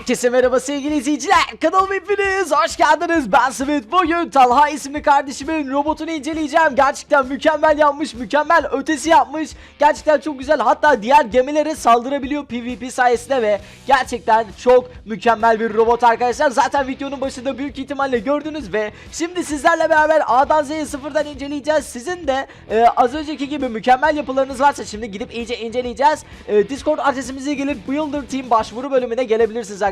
Herkese merhaba sevgili izleyiciler. Kanalıma hepiniz hoş geldiniz. Ben Smith. Bugün Talha isimli kardeşimin robotunu inceleyeceğim. Gerçekten mükemmel yapmış, mükemmel ötesi yapmış. Gerçekten çok güzel. Hatta diğer gemilere saldırabiliyor PvP sayesinde ve gerçekten çok mükemmel bir robot arkadaşlar. Zaten videonun başında büyük ihtimalle gördünüz ve şimdi sizlerle beraber A'dan Z'ye sıfırdan inceleyeceğiz. Sizin de e, az önceki gibi mükemmel yapılarınız varsa şimdi gidip iyice inceleyeceğiz. E, Discord adresimize gelip Builder Team başvuru bölümüne gelebilirsiniz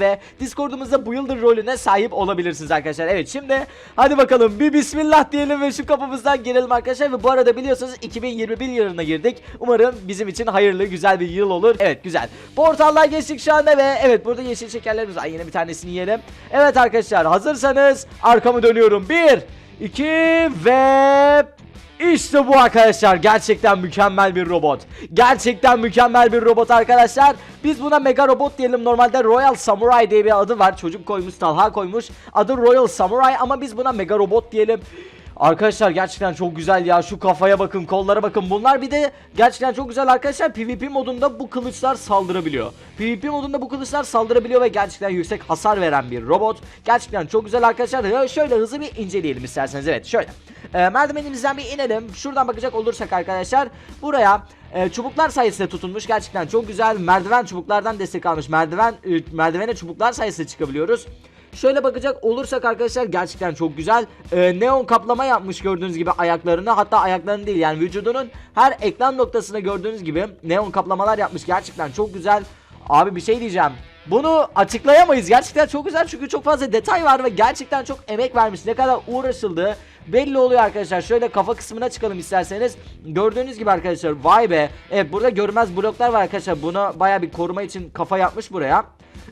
ve Discord'umuzda Builder rolüne sahip olabilirsiniz arkadaşlar. Evet şimdi hadi bakalım bir bismillah diyelim ve şu kapımızdan girelim arkadaşlar ve bu arada biliyorsunuz 2021 yılına girdik. Umarım bizim için hayırlı güzel bir yıl olur. Evet güzel. Portallar geçtik şu anda ve evet burada yeşil şekerlerimiz var. Yine bir tanesini yiyelim. Evet arkadaşlar hazırsanız arkamı dönüyorum. 1 2 ve işte bu arkadaşlar gerçekten mükemmel bir robot. Gerçekten mükemmel bir robot arkadaşlar. Biz buna mega robot diyelim. Normalde Royal Samurai diye bir adı var. Çocuk koymuş, Talha koymuş. Adı Royal Samurai ama biz buna mega robot diyelim. Arkadaşlar gerçekten çok güzel ya şu kafaya bakın kollara bakın bunlar bir de gerçekten çok güzel arkadaşlar PvP modunda bu kılıçlar saldırabiliyor PvP modunda bu kılıçlar saldırabiliyor ve gerçekten yüksek hasar veren bir robot Gerçekten çok güzel arkadaşlar şöyle hızlı bir inceleyelim isterseniz evet şöyle ee, merdivenimizden bir inelim şuradan bakacak olursak arkadaşlar buraya e, çubuklar sayesinde tutunmuş gerçekten çok güzel merdiven çubuklardan destek almış merdiven e, merdivene çubuklar sayesinde çıkabiliyoruz Şöyle bakacak olursak arkadaşlar gerçekten çok güzel. Ee, neon kaplama yapmış gördüğünüz gibi ayaklarını. Hatta ayaklarını değil yani vücudunun her ekran noktasına gördüğünüz gibi neon kaplamalar yapmış. Gerçekten çok güzel. Abi bir şey diyeceğim. Bunu açıklayamayız. Gerçekten çok güzel çünkü çok fazla detay var ve gerçekten çok emek vermiş. Ne kadar uğraşıldığı belli oluyor arkadaşlar. Şöyle kafa kısmına çıkalım isterseniz. Gördüğünüz gibi arkadaşlar vay be. Evet burada görünmez bloklar var arkadaşlar. Buna baya bir koruma için kafa yapmış buraya.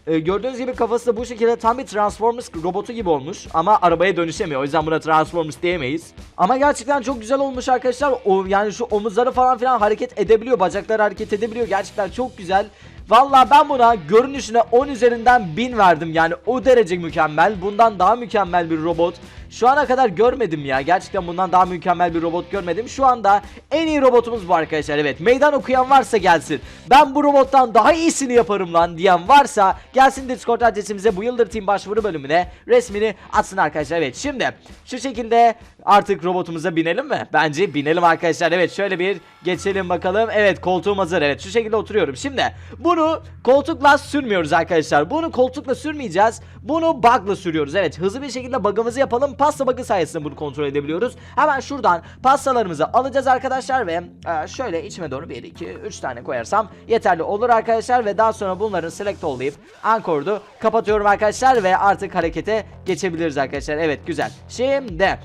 Ee, gördüğünüz gibi kafası da bu şekilde tam bir Transformers robotu gibi olmuş ama arabaya dönüşemiyor. O yüzden buna Transformers diyemeyiz. Ama gerçekten çok güzel olmuş arkadaşlar. O yani şu omuzları falan filan hareket edebiliyor, bacakları hareket edebiliyor. Gerçekten çok güzel. Valla ben buna görünüşüne 10 üzerinden 1000 verdim. Yani o derece mükemmel. Bundan daha mükemmel bir robot. Şu ana kadar görmedim ya. Gerçekten bundan daha mükemmel bir robot görmedim. Şu anda en iyi robotumuz bu arkadaşlar. Evet meydan okuyan varsa gelsin. Ben bu robottan daha iyisini yaparım lan diyen varsa gelsin Discord adresimize bu Yıldır Team başvuru bölümüne resmini atsın arkadaşlar. Evet şimdi şu şekilde artık robotumuza binelim mi? Bence binelim arkadaşlar. Evet şöyle bir geçelim bakalım. Evet koltuğum hazır. Evet şu şekilde oturuyorum. Şimdi bunu koltukla sürmüyoruz arkadaşlar. Bunu koltukla sürmeyeceğiz. Bunu bug'la sürüyoruz. Evet hızlı bir şekilde bug'ımızı yapalım. Pasta bug'ı sayesinde bunu kontrol edebiliyoruz. Hemen şuradan pastalarımızı alacağız arkadaşlar ve e, şöyle içime doğru 1 2 3 tane koyarsam yeterli olur arkadaşlar ve daha sonra bunların select ollayıp Anchor'du kapatıyorum arkadaşlar ve artık harekete geçebiliriz arkadaşlar. Evet güzel. Şimdi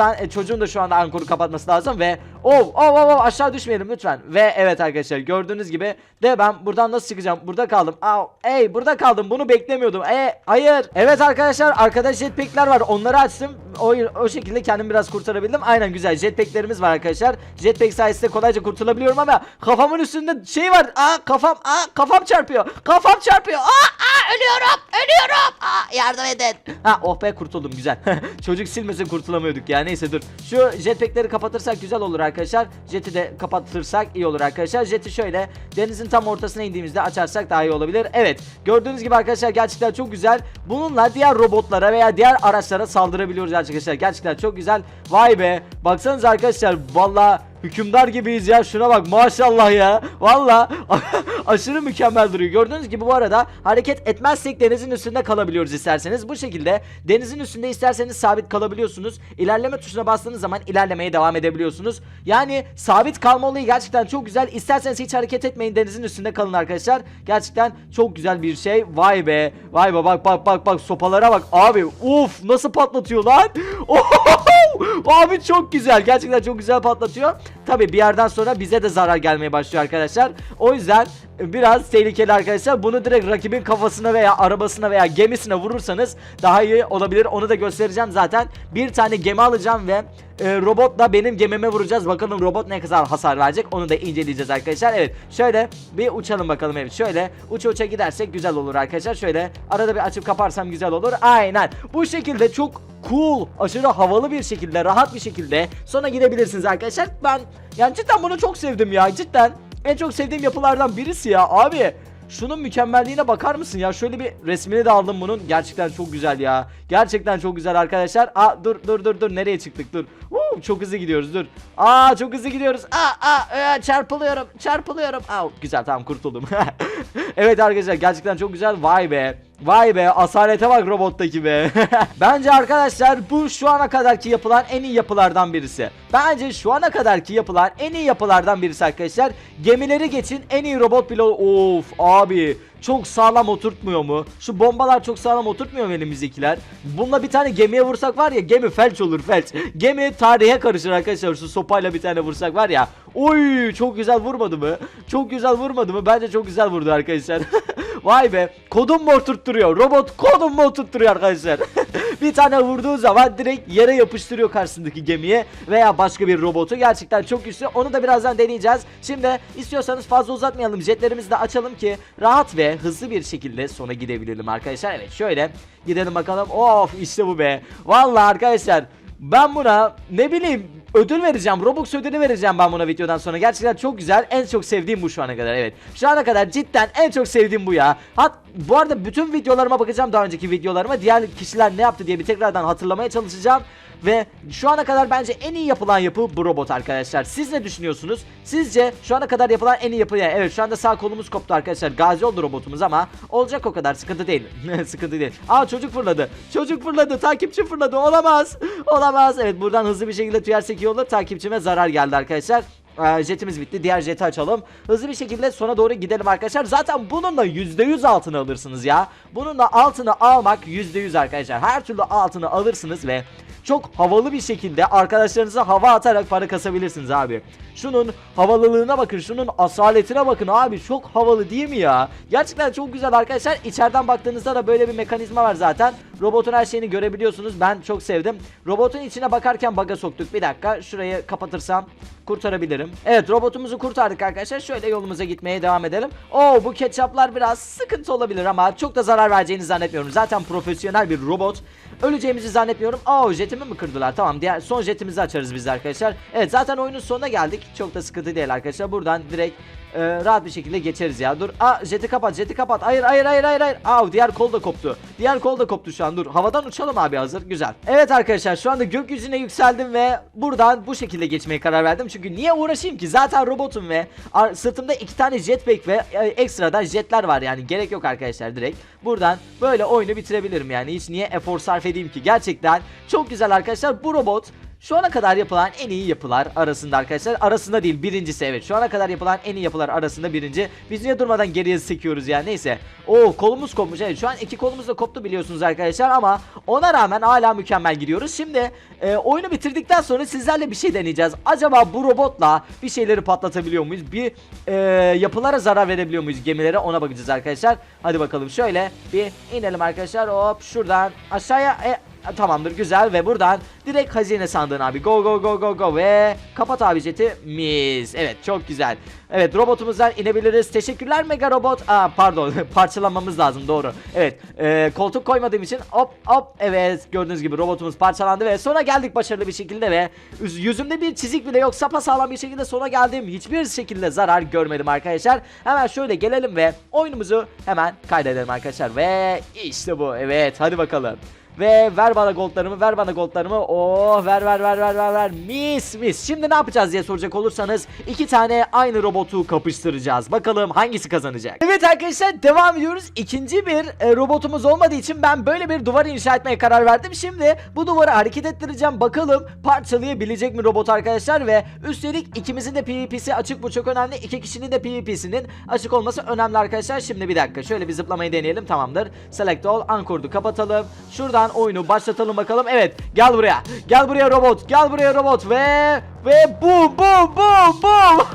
buradan e, çocuğun da şu anda Anchor'u kapatması lazım ve oh oh oh, aşağı düşmeyelim lütfen. Ve evet arkadaşlar gördüğünüz gibi de ben buradan nasıl çıkacağım? Burada kaldım. Aa, ey burada kaldım. Bunu beklemiyordum. E hayır. Evet arkadaşlar arkada jetpack'ler var. Onları açtım. O, o şekilde kendimi biraz kurtarabildim. Aynen güzel. Jetpack'lerimiz var arkadaşlar. Jetpack sayesinde kolayca kurtulabiliyorum ama kafamın üstünde şey var. Aa kafam aa kafam çarpıyor. Kafam çarpıyor. Aa ölüyorum. Ölüyorum. Aa yardım edin. Ha oh be kurtuldum güzel. Çocuk silmesin kurtulamıyorduk ya. Neyse dur. Şu jetpack'leri kapatırsak güzel olur arkadaşlar. Jet'i de kapatırsak iyi olur arkadaşlar. Jet'i şöyle denizin tam ortasına indiğimizde açarsak daha iyi olabilir. Evet. Gördüğünüz gibi arkadaşlar gerçekten çok güzel. Bununla diğer robotlara veya diğer araçlara saldırabiliyoruz arkadaşlar. Gerçekten çok güzel. Vay be. Baksanıza arkadaşlar. Vallahi Hükümdar gibiyiz ya şuna bak maşallah ya. Valla aşırı mükemmel duruyor. Gördüğünüz gibi bu arada hareket etmezsek denizin üstünde kalabiliyoruz isterseniz. Bu şekilde denizin üstünde isterseniz sabit kalabiliyorsunuz. İlerleme tuşuna bastığınız zaman ilerlemeye devam edebiliyorsunuz. Yani sabit kalma olayı gerçekten çok güzel. İsterseniz hiç hareket etmeyin denizin üstünde kalın arkadaşlar. Gerçekten çok güzel bir şey. Vay be vay be bak bak bak bak sopalara bak. Abi uf nasıl patlatıyor lan Abi çok güzel gerçekten çok güzel patlatıyor Tabi bir yerden sonra bize de zarar gelmeye başlıyor arkadaşlar. O yüzden biraz tehlikeli arkadaşlar. Bunu direkt rakibin kafasına veya arabasına veya gemisine vurursanız daha iyi olabilir. Onu da göstereceğim zaten. Bir tane gemi alacağım ve e, robotla benim gemime vuracağız. Bakalım robot ne kadar hasar verecek. Onu da inceleyeceğiz arkadaşlar. Evet şöyle bir uçalım bakalım. Evet şöyle uça uça gidersek güzel olur arkadaşlar. Şöyle arada bir açıp kaparsam güzel olur. Aynen. Bu şekilde çok cool, aşırı havalı bir şekilde, rahat bir şekilde sonra gidebilirsiniz arkadaşlar. Ben yani cidden bunu çok sevdim ya. Cidden en çok sevdiğim yapılardan birisi ya abi. Şunun mükemmelliğine bakar mısın ya? Şöyle bir resmini de aldım bunun. Gerçekten çok güzel ya. Gerçekten çok güzel arkadaşlar. Aa dur dur dur dur nereye çıktık dur. Woo, çok hızlı gidiyoruz dur. Aa çok hızlı gidiyoruz. Aa aa, çarpılıyorum. Çarpılıyorum. Aa güzel tamam kurtuldum. evet arkadaşlar gerçekten çok güzel. Vay be. Vay be asalete bak robottaki be. Bence arkadaşlar bu şu ana kadarki yapılan en iyi yapılardan birisi. Bence şu ana kadarki yapılan en iyi yapılardan birisi arkadaşlar. Gemileri geçin en iyi robot pilot. Of abi çok sağlam oturtmuyor mu? Şu bombalar çok sağlam oturtmuyor mu elimizdekiler? Bununla bir tane gemiye vursak var ya gemi felç olur felç. Gemi tarihe karışır arkadaşlar. Şu sopayla bir tane vursak var ya. Oy çok güzel vurmadı mı? Çok güzel vurmadı mı? Bence çok güzel vurdu arkadaşlar. Vay be. Kodum mu oturtturuyor? Robot kodum mu oturtturuyor arkadaşlar? bir tane vurduğu zaman direkt yere yapıştırıyor karşısındaki gemiye veya başka bir robotu. Gerçekten çok güçlü. Onu da birazdan deneyeceğiz. Şimdi istiyorsanız fazla uzatmayalım. Jetlerimizi de açalım ki rahat ve hızlı bir şekilde sona gidebilelim arkadaşlar. Evet şöyle gidelim bakalım. Of işte bu be. Vallahi arkadaşlar ben buna ne bileyim ödül vereceğim. Robux ödülü vereceğim ben buna videodan sonra. Gerçekten çok güzel. En çok sevdiğim bu şu ana kadar. Evet. Şu ana kadar cidden en çok sevdiğim bu ya. Hat bu arada bütün videolarıma bakacağım daha önceki videolarıma. Diğer kişiler ne yaptı diye bir tekrardan hatırlamaya çalışacağım. Ve şu ana kadar bence en iyi yapılan yapı bu robot arkadaşlar. Siz ne düşünüyorsunuz? Sizce şu ana kadar yapılan en iyi yapı ne? Evet şu anda sağ kolumuz koptu arkadaşlar. Gazi oldu robotumuz ama olacak o kadar. Sıkıntı değil. Sıkıntı değil. Aa çocuk fırladı. Çocuk fırladı. Takipçi fırladı. Olamaz. Olamaz. Evet buradan hızlı bir şekilde tüyersek iyi. Takipçime zarar geldi arkadaşlar. Ee, jetimiz bitti. Diğer jeti açalım. Hızlı bir şekilde sona doğru gidelim arkadaşlar. Zaten bununla %100 altını alırsınız ya. Bununla altını almak %100 arkadaşlar. Her türlü altını alırsınız ve çok havalı bir şekilde arkadaşlarınıza hava atarak para kasabilirsiniz abi. Şunun havalılığına bakın, şunun asaletine bakın abi. Çok havalı değil mi ya? Gerçekten çok güzel arkadaşlar. İçeriden baktığınızda da böyle bir mekanizma var zaten. Robotun her şeyini görebiliyorsunuz. Ben çok sevdim. Robotun içine bakarken baga soktuk. Bir dakika şurayı kapatırsam kurtarabilirim. Evet robotumuzu kurtardık arkadaşlar. Şöyle yolumuza gitmeye devam edelim. Oo bu ketçaplar biraz sıkıntı olabilir ama çok da zarar vereceğini zannetmiyorum. Zaten profesyonel bir robot. Öleceğimizi zannetmiyorum. Aa jetimi mi kırdılar? Tamam diğer son jetimizi açarız biz arkadaşlar. Evet zaten oyunun sonuna geldik. Çok da sıkıntı değil arkadaşlar. Buradan direkt e, rahat bir şekilde geçeriz ya. Dur. Aa jeti kapat, jeti kapat. Hayır, hayır, hayır, hayır, hayır. Aa diğer kol da koptu. Diğer kol da koptu şu an. Dur. Havadan uçalım abi hazır. Güzel. Evet arkadaşlar şu anda gökyüzüne yükseldim ve buradan bu şekilde geçmeye karar verdim. Çünkü niye uğraşayım ki? Zaten robotum ve sırtımda iki tane jetpack ve e, ekstradan jetler var yani. Gerek yok arkadaşlar direkt. Buradan böyle oyunu bitirebilirim yani. Hiç niye efor sarf edeyim ki? Gerçekten çok güzel arkadaşlar. Bu robot şu ana kadar yapılan en iyi yapılar arasında arkadaşlar. Arasında değil birincisi evet. Şu ana kadar yapılan en iyi yapılar arasında birinci. Biz niye durmadan geriye sekiyoruz ya neyse. Oo kolumuz kopmuş evet. Şu an iki kolumuz da koptu biliyorsunuz arkadaşlar ama ona rağmen hala mükemmel gidiyoruz. Şimdi e, oyunu bitirdikten sonra sizlerle bir şey deneyeceğiz. Acaba bu robotla bir şeyleri patlatabiliyor muyuz? Bir e, yapılara zarar verebiliyor muyuz gemilere ona bakacağız arkadaşlar. Hadi bakalım şöyle bir inelim arkadaşlar. Hop şuradan aşağıya e, Tamamdır güzel ve buradan direkt hazine sandığın abi. Go go go go go ve kapat abi jeti mis. Evet çok güzel. Evet robotumuzdan inebiliriz. Teşekkürler mega robot. Aa, pardon parçalanmamız lazım doğru. Evet e, koltuk koymadığım için hop hop evet gördüğünüz gibi robotumuz parçalandı ve sona geldik başarılı bir şekilde ve yüz- yüzümde bir çizik bile yok. Sapasağlam bir şekilde sona geldim. Hiçbir şekilde zarar görmedim arkadaşlar. Hemen şöyle gelelim ve oyunumuzu hemen kaydedelim arkadaşlar ve işte bu. Evet hadi bakalım ve ver bana goldlarımı ver bana goldlarımı. Oh ver ver ver ver ver ver. Mis mis. Şimdi ne yapacağız diye soracak olursanız iki tane aynı robotu kapıştıracağız. Bakalım hangisi kazanacak? Evet arkadaşlar devam ediyoruz. İkinci bir e, robotumuz olmadığı için ben böyle bir duvar inşa etmeye karar verdim. Şimdi bu duvarı hareket ettireceğim. Bakalım parçalayabilecek mi robot arkadaşlar? Ve üstelik ikimizin de PvP'si açık. Bu çok önemli. İki kişinin de PvP'sinin açık olması önemli arkadaşlar. Şimdi bir dakika şöyle bir zıplamayı deneyelim. Tamamdır. Select all Anchor'du kapatalım. Şuradan oyunu başlatalım bakalım. Evet gel buraya. Gel buraya robot. Gel buraya robot ve ve bum bum bum bum.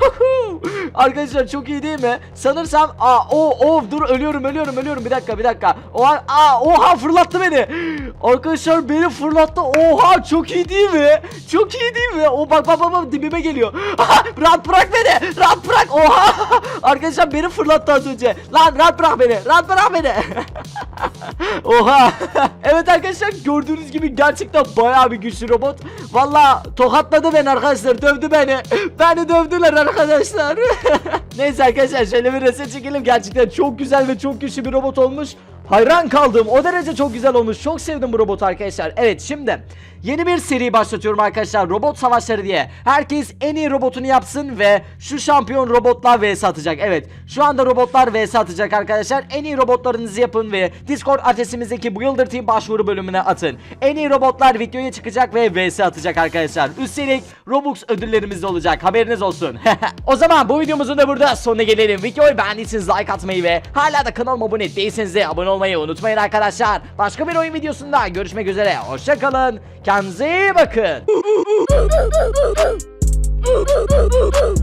Arkadaşlar çok iyi değil mi? Sanırsam aa o o dur ölüyorum ölüyorum ölüyorum bir dakika bir dakika. Oha aa oha fırlattı beni. Arkadaşlar beni fırlattı. Oha çok iyi değil mi? Çok iyi değil mi? O bak bak bak, bak dibime geliyor. Aha, rahat bırak beni. Rahat bırak. Oha. Arkadaşlar beni fırlattı az önce. Lan rahat bırak beni. Rahat bırak beni. Oha. evet arkadaşlar gördüğünüz gibi gerçekten bayağı bir güçlü robot. Valla tokatladı beni arkadaşlar dövdü beni. Beni dövdüler arkadaşlar. Neyse arkadaşlar şöyle bir reset çekelim. Gerçekten çok güzel ve çok güçlü bir robot olmuş. Hayran kaldım. O derece çok güzel olmuş. Çok sevdim bu robotu arkadaşlar. Evet şimdi yeni bir seri başlatıyorum arkadaşlar. Robot savaşları diye. Herkes en iyi robotunu yapsın ve şu şampiyon robotlar vs atacak. Evet şu anda robotlar vs atacak arkadaşlar. En iyi robotlarınızı yapın ve Discord adresimizdeki Builder Team başvuru bölümüne atın. En iyi robotlar videoya çıkacak ve vs atacak arkadaşlar. Üstelik Robux ödüllerimiz de olacak. Haberiniz olsun. o zaman bu videomuzun da burada sonuna gelelim. Videoyu beğendiyseniz like atmayı ve hala da kanalıma abone değilseniz de abone olmayı unutmayın arkadaşlar. Başka bir oyun videosunda görüşmek üzere. Hoşçakalın. Kendinize bakın.